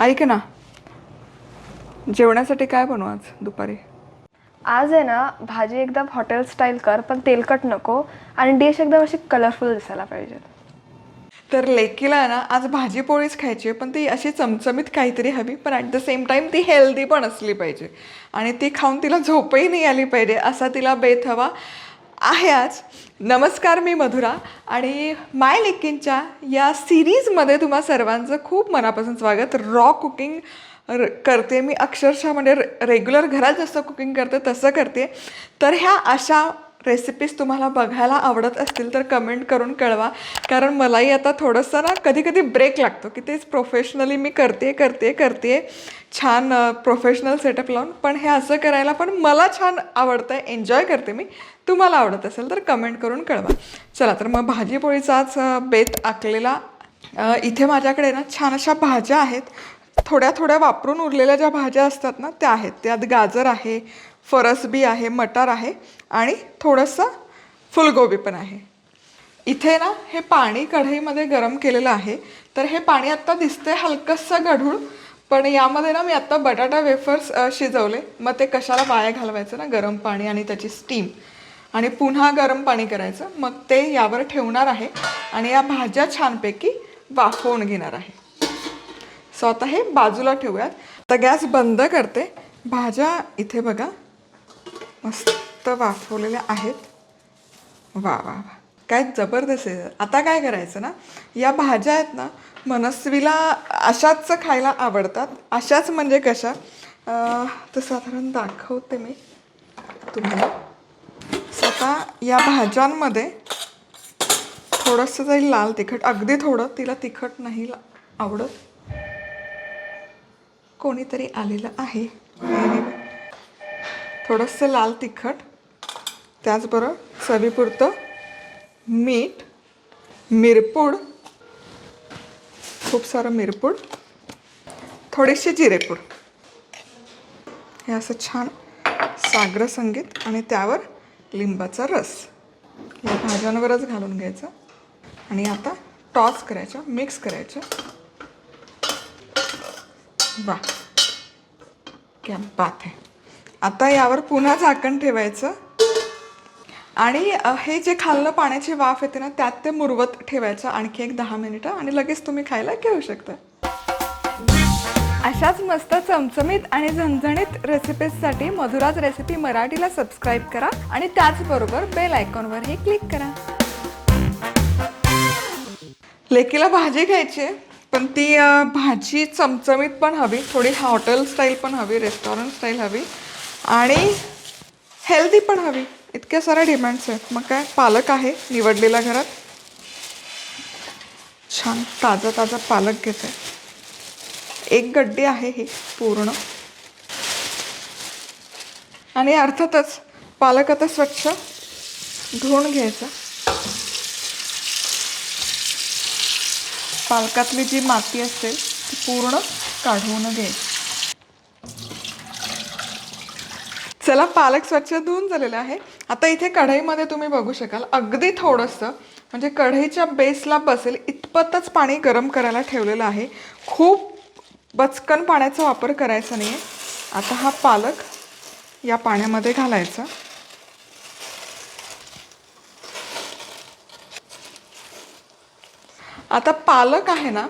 ऐक ना. जेवणासाठी काय बनवू आज दुपारी? आज आहे ना भाजी एकदम हॉटेल स्टाईल कर पण तेलकट नको आणि डिश एकदम अशी कलरफुल दिसायला पाहिजे. तर लेकीला ना आज भाजी पोळीच खायची पण ती अशी चमचमीत काहीतरी हवी पण ॲट द सेम टाईम ती हेल्दी पण असली पाहिजे. आणि ती खाऊन तिला झोपही नाही आली पाहिजे असा तिला बेत हवा. आहे आज नमस्कार मी मधुरा आणि माय लेकिनच्या या सिरीजमध्ये तुम्हा सर्वांचं खूप मनापासून स्वागत. रॉ कुकिंग र करते मी. अक्षरशः म्हणजे रेग्युलर घरात जसं कुकिंग करते तसं करते. तर ह्या अशा रेसिपीज तुम्हाला बघायला आवडत असतील तर कमेंट करून कळवा. कारण मलाही आता थोडंसं ना कधी कधी ब्रेक लागतो की तेच प्रोफेशनली मी करते करते करते. छान प्रोफेशनल सेटअप लावून पण हे असं करायला पण मला छान आवडतं आहे एन्जॉय करते मी. तुम्हाला आवडत असेल तर कमेंट करून कळवा. चला तर मग भाजीपोळीचाच बेत आखलेला इथे माझ्याकडे ना छान अशा भाज्या आहेत. थोड्या थोड्या वापरून उरलेल्या ज्या भाज्या असतात ना त्या आहेत. त्यात गाजर आहे फरसबी आहे मटार आहे आणि थोडंसं फुलगोबी पण आहे. इथे ना हे पाणी कढईमध्ये गरम केलेलं आहे. तर हे पाणी आत्ता दिसतंय हलकंसं गढूळ पण यामध्ये ना मी आत्ता बटाटा वेफर्स शिजवले. मग ते कशाला वाया घालवायचं ना? गरम पाणी आणि त्याची स्टीम आणि पुन्हा गरम पाणी करायचं. मग ते यावर ठेवणार आहे आणि या भाज्या छानपैकी वाफवून घेणार आहे. सो आता हे बाजूला ठेवूयात. आता गॅस बंद करते. भाज्या इथे बघा मस्त वाफवलेल्या आहेत. वा वा वा. काय जबरदस्त आहे. आता काय करायचं ना या भाज्या आहेत ना मनस्वीला अशाच खायला आवडतात. अशाच म्हणजे कशा? तर साधारण दाखवते मी तुम्हाला. स्वतः या भाज्यांमध्ये थोडंसं जाईल लाल तिखट अगदी थोडं तिला तिखट नाही आवडत. कोणीतरी आलेलं आहे. थोडंसं लाल तिखट त्याचबरोबर चवीपुरतं मीठ मिरपूड खूप सारं मिरपूड थोडीशी जिरेपूड. हे असं छान साग्र संगीत आणि त्यावर लिंबाचा रस. या भाज्यांवरच घालून घ्यायचं. आणि आता टॉस करायचं मिक्स करायचं. वा क्या बात आहे. आता यावर पुन्हा झाकण ठेवायचं. आणि हे जे खाल्लं पाण्याची वाफ येते ना त्यात ते मुरवत ठेवायचं आणखी एक दहा मिनिटं आणि लगेच तुम्ही खायला घेऊ शकता. अशाच मस्त चमचमीत आणि झणझणीत रेसिपीजसाठी मधुराज रेसिपी मराठीला सबस्क्राईब करा आणि त्याचबरोबर बेल आयकॉनवरही क्लिक करा. लेकीला भाजी घ्यायची आहे पण ती भाजी चमचमीत पण हवी थोडी हॉटेल स्टाईल पण हवी रेस्टॉरंट स्टाईल हवी आणि हेल्दी पण हवी. इतक्या साऱ्या डिमांड्स आहेत. मग काय? पालक आहे निवडलेला घरात. छान ताजा ताजा पालक घेते एक गड्डी आहे ही पूर्ण. आणि अर्थातच पालक आता स्वच्छ धुवून घ्यायचा. पालकातली जी माती असेल ती पूर्ण काढून घ्यायची. चला पालक स्वच्छ धुवून झालेला आहे. आता इथे कढईमध्ये तुम्ही बघू शकाल अगदी थोडंसं म्हणजे कढईच्या बेसला बसेल इतपतच पाणी गरम करायला ठेवलेलं आहे. खूप बचकन पाण्याचा वापर करायचा नाही आहे आता हा पालक या पाण्यामध्ये घालायचा. आता पालक आहे ना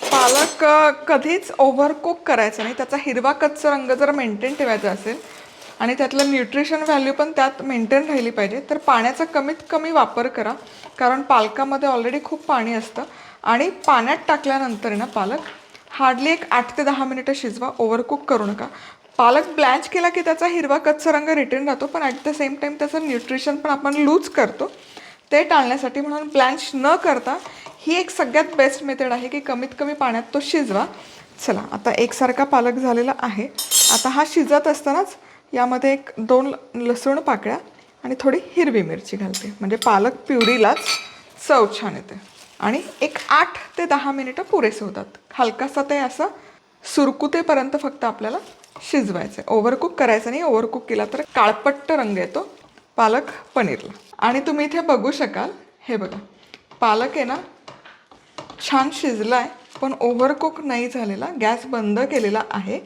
पालक कधीच ओव्हरकुक करायचं करायचा नाही. त्याचा हिरवा कच्चा रंग जर मेंटेन ठेवायचा असेल आणि त्यातलं न्यूट्रिशन व्हॅल्यू पण त्यात मेंटेन राहिली पाहिजे. तर पाण्याचा कमीत कमी वापर करा. कारण पालकामध्ये ऑलरेडी खूप पाणी असतं. आणि पाण्यात टाकल्यानंतर ना पालक हार्डली एक आठ ते दहा मिनिटं शिजवा. ओव्हरकुक करू नका. पालक ब्लँच केला की त्याचा हिरवा कच्चा रंग रिटर्न राहतो. पण ॲट द सेम टाईम त्याचं न्यूट्रिशन पण आपण लूज करतो. ते टाळण्यासाठी म्हणून ब्लँच न करता ही एक सगळ्यात बेस्ट मेथड आहे की कमीत कमी पाण्यात तो शिजवा. चला आता एकसारखा पालक झालेला आहे. आता हा शिजत असतानाच यामध्ये एक दोन लसूण पाकळ्या आणि थोडी हिरवी मिरची घालते. म्हणजे पालक प्युरीलाच चव छान येते. आणि एक आठ ते दहा मिनिटं पुरेसे होतात. हलकासा ते असं सुरकुतेपर्यंत फक्त आपल्याला शिजवायचं आहे ओव्हरकुक करायचं नाही. ओव्हरकुक केला तर काळपट्ट रंग येतो. पालक पनीरला. आणि तुम्ही इथे बघू शकाल हे बघा. पालक आहे ना छान शिजला आहे पण ओव्हरकुक नाही झालेला. गॅस बंद केलेला आहे.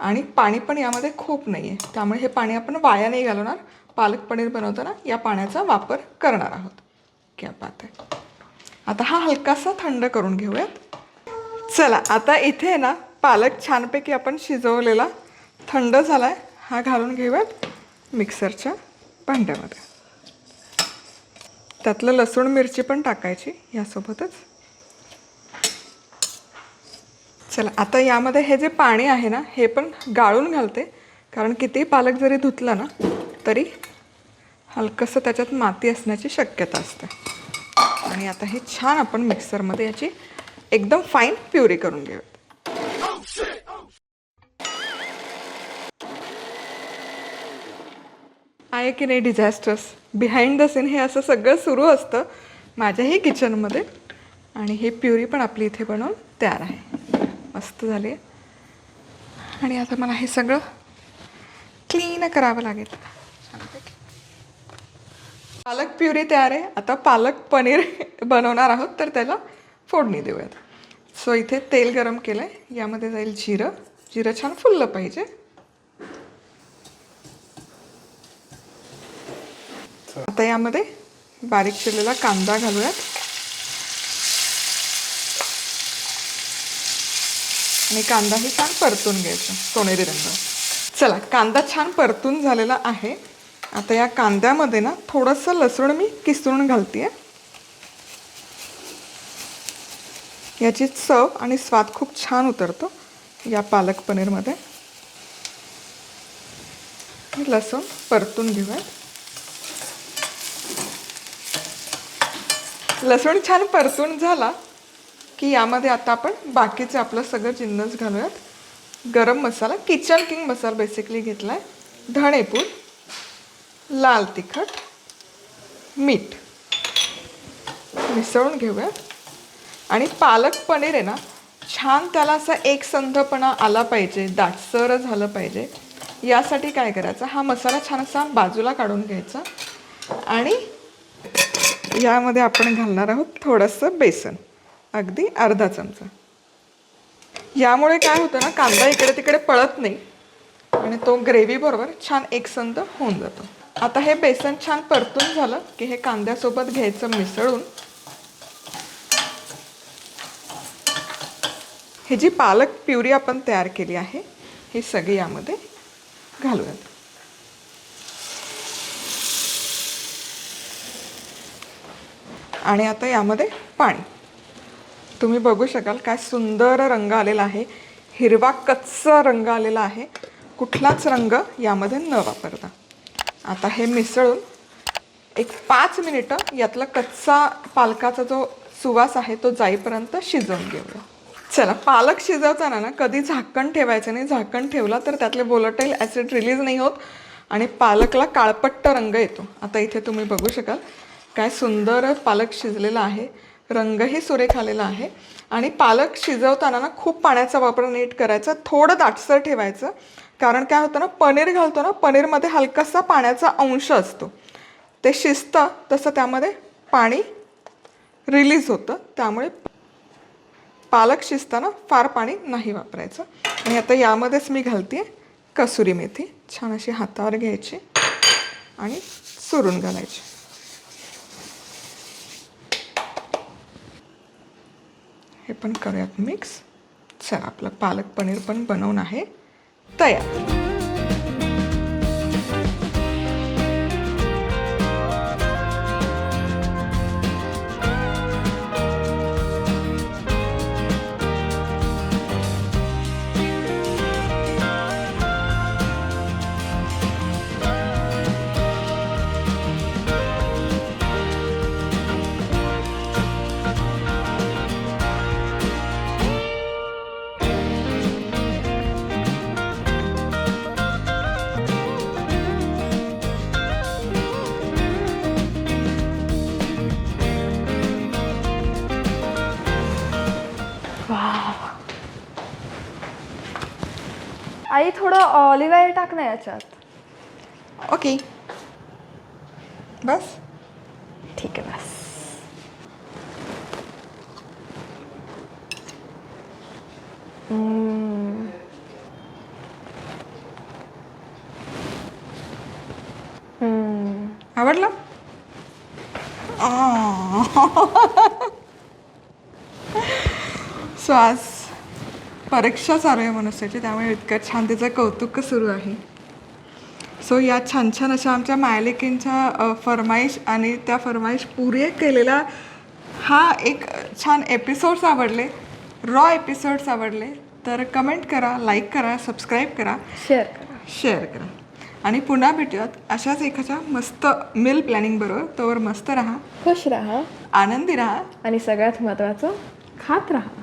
आणि पाणी पण यामध्ये खूप नाही आहे त्यामुळे हे पाणी आपण वाया नाही घालवणार. पालक पनीर बनवताना या पाण्याचा वापर करणार आहोत. क्या बात आहे. आता हा हलकासा थंड करून घेऊयात. चला आता इथे ना पालक छानपैकी आपण शिजवलेला थंड झाला आहे हा घालून घेऊयात मिक्सरच्या भांड्यामध्ये. त्यातलं लसूण मिरची पण टाकायची यासोबतच. चला आता यामध्ये हे जे पाणी आहे ना हे पण गाळून घालते. कारण कितीही पालक जरी धुतला ना तरी हलकंसं त्याच्यात माती असण्याची शक्यता असते. आणि आता हे छान आपण मिक्सरमध्ये याची एकदम फाईन प्युरी करून घेऊयात. आहे की नाही डिझास्टर्स बिहाइंड द सीन हे असं सगळं सुरू असतं माझ्याही किचनमध्ये आणि हे प्युरी पण आपली इथे बनवून तयार आहे. मस्त झाली. आणि आता मला हे सगळं क्लीन करावं लागेल. पालक प्युरी तयार आहे. आता पालक पनीर बनवणार आहोत तर त्याला फोडणी देऊयात. सो इथे तेल गरम केलं आहे यामध्ये जाईल जिरं. जिरं छान फुललं पाहिजे. आता यामध्ये बारीक चिरलेला कांदा घालूयात. आणि कांदाही छान परतून घ्यायचा सोनेरी रंग. चला कांदा छान परतून झालेला आहे. आता या कांद्यामध्ये ना थोडंसं लसूण मी किसून घालते याची चव आणि स्वाद खूप छान उतरतो या पालक पनीरमध्ये. लसूण परतून घेऊयात लसूण छान परतून झाला. की यामध्ये आता आपण बाकीचे आपलं सगळं जिन्नस घालूयात. गरम मसाला किचन किंग मसाला बेसिकली घेतला आहे धणेपूड लाल तिखट मीठ. मिसळून घेऊयात. आणि पालक पनीर आहे ना छान त्याला असा एक संधपणा आला पाहिजे दाटसर झालं पाहिजे. यासाठी काय करायचं हा मसाला छान असा बाजूला काढून घ्यायचा. आणि यामध्ये आपण घालणार आहोत थोडंसं बेसन. अगदी अर्धा चमचा. यामुळे काय होतं ना कांदा इकडे तिकडे पळत नाही. आणि तो ग्रेव्हीबरोबर छान एकसंध होऊन जातो. आता हे बेसन छान परतून झालं की हे कांद्यासोबत घ्यायचं मिसळून. हे जी पालक प्युरी आपण तयार केली आहे ही सगळी यामध्ये घालूयात. आणि आता यामध्ये पाणी. तुम्ही बघू शकाल काय सुंदर रंग आलेला आहे. हिरवा कच्चा रंग आलेला आहे. कुठलाच रंग यामध्ये न वापरता. आता हे मिसळून एक पाच मिनिटं यातला कच्चा पालकाचा जो सुवास आहे तो जाईपर्यंत शिजवून घेऊया. चला पालक शिजवताना ना कधी झाकण ठेवायचं नाही. झाकण ठेवला तर त्यातले बोलटेल ॲसिड रिलीज नाही होत आणि पालकला काळपट्ट रंग येतो. आता इथे तुम्ही बघू शकाल काय सुंदर पालक शिजलेला आहे. रंगही सुरेख आलेला आहे. आणि पालक शिजवताना ना खूप पाण्याचा वापर नीट करायचा. थोडं दाटसर ठेवायचं. कारण काय होतं ना पनीर घालतो ना पनीरमध्ये हलकासा पाण्याचा अंश असतो. ते शिजतं तसं त्यामध्ये पाणी रिलीज होतं. त्यामुळे पालक शिजताना फार पाणी नाही वापरायचं. आणि आता यामध्येच मी घालते कसुरी मेथी. छान अशी हातावर घ्यायची आणि सुरून घालायची. हे पण करूयात मिक्स चला आपलं पालक पनीर पण बनवून आहे. तयार. आई थोडं ऑलिव्ह ऑइल टाक ना याच्यात. ओके बस. ठीक आहे बस. हम्म. हम्म. आवडलं? सो आज परीक्षा चालू आहे मनुष्याची त्यामुळे इतकं छान तिचं कौतुक सुरू आहे. सो या छान छान अशा आमच्या मायलेकींच्या फरमाईश आणि त्या फरमाईश पुरे केलेला हा एक छान एपिसोड्स आवडले रॉ एपिसोड्स आवडले तर कमेंट करा लाईक करा सबस्क्राईब करा शेअर करा. शेअर करा. आणि पुन्हा भेटूयात अशाच एखाद्या मस्त मिल प्लॅनिंग बरोबर तोवर मस्त राहा. खुश राहा. आनंदी राहा. आणि सगळ्यात महत्त्वाचं खात राहा.